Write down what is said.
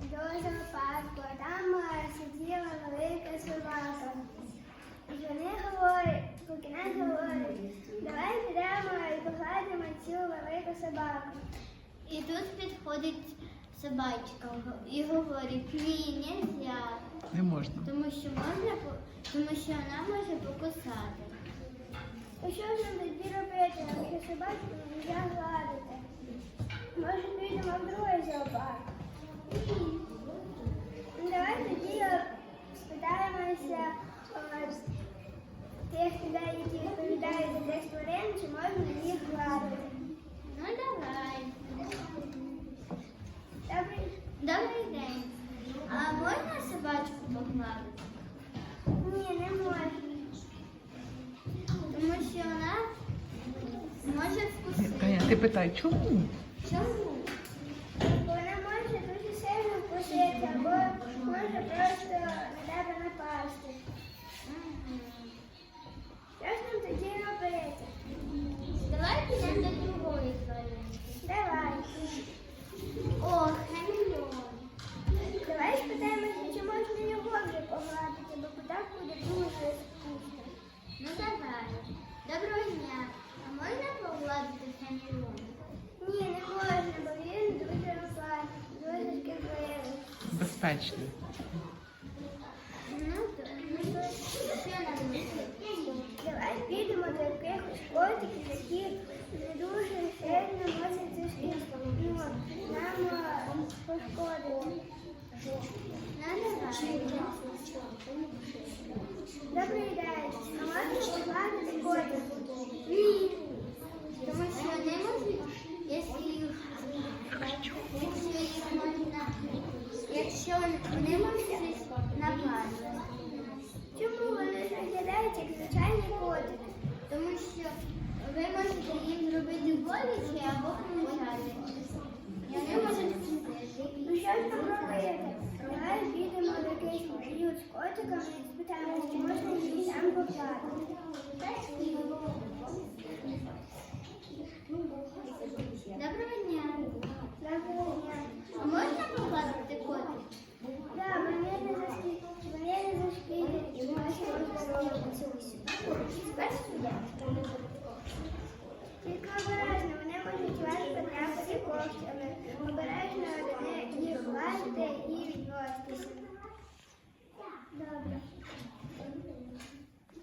до зоопарку, там е, сиділа велика собака. І вони говорять, Кукінець говорить, давай підемо і погладимо цю велику собаку. І тут підходить собачка і говорить, ні, нельзя, Не можна. тому що можна, тому що вона може покусати. І що ж нам тоді робити, якщо собачку не можна гладити? Може підемо в другий зоопарк? Ну, Давай тоді е, спитаємося е, тих людей, які відповідають за тих тварин, чи можна їх гладити. Ну давай. Добре? Добрий день. А можна собачку погладити? Ні, не можна. Тому що вона може вкусити. Ти питай? Чому? Бо Вона може дуже сильно вкусити, або може просто на тебе напасти. Мгм. Що ж нам тоді робити? Давай підемо до другої тварини. Давай. О, хамільон. Давай спитаємося, чи можна його вже погладити, бо так буде дуже скучно. Ну давай. Доброго дня. А можна погладити хамільона? Ні, не можна, бо він дуже розладний, дуже шкідливий. Безпечний. Ну, то, ну то що нам робити? Давай підемо до якихось котиків, які не дуже сильно носять цю шкідку. Ну, нам е, пошкодити. Ну давай. Добрий день. А можна погладити котиків? Ні. Тому що вони можуть, якщо їх, якщо їх можна, вони можуть напасти. Чому вони виглядають як звичайні котики? Тому що ви можете їм зробити боляче або помішати. І вони можуть. Ну що ж нам робити? Давай підемо до якийсь приют з котиками і спитаємо, чи можна їх там погладити. Тільки обережно, вони можуть вас потрапити когтями.